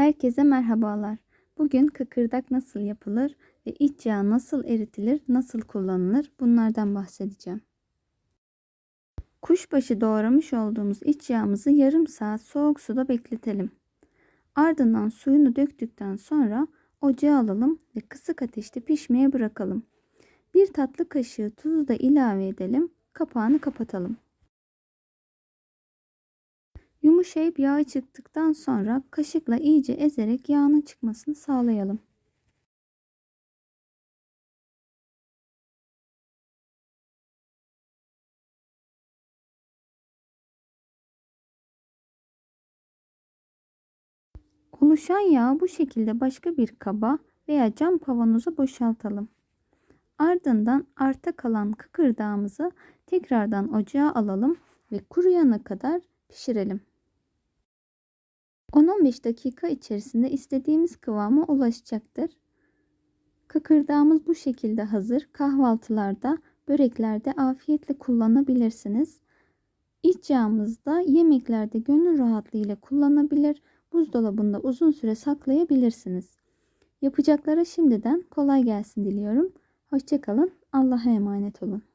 Herkese merhabalar. Bugün kıkırdak nasıl yapılır ve iç yağ nasıl eritilir, nasıl kullanılır bunlardan bahsedeceğim. Kuşbaşı doğramış olduğumuz iç yağımızı yarım saat soğuk suda bekletelim. Ardından suyunu döktükten sonra ocağa alalım ve kısık ateşte pişmeye bırakalım. Bir tatlı kaşığı tuzu da ilave edelim. Kapağını kapatalım. Yumuşayıp yağı çıktıktan sonra kaşıkla iyice ezerek yağının çıkmasını sağlayalım. Oluşan yağı bu şekilde başka bir kaba veya cam kavanoza boşaltalım. Ardından arta kalan kıkırdağımızı tekrardan ocağa alalım ve kuruyana kadar pişirelim. 10-15 dakika içerisinde istediğimiz kıvama ulaşacaktır. Kıkırdağımız bu şekilde hazır. Kahvaltılarda, böreklerde afiyetle kullanabilirsiniz. İç yağımızı da yemeklerde gönül rahatlığıyla kullanabilir, buzdolabında uzun süre saklayabilirsiniz. Yapacaklara şimdiden kolay gelsin diliyorum. Hoşçakalın. Allah'a emanet olun.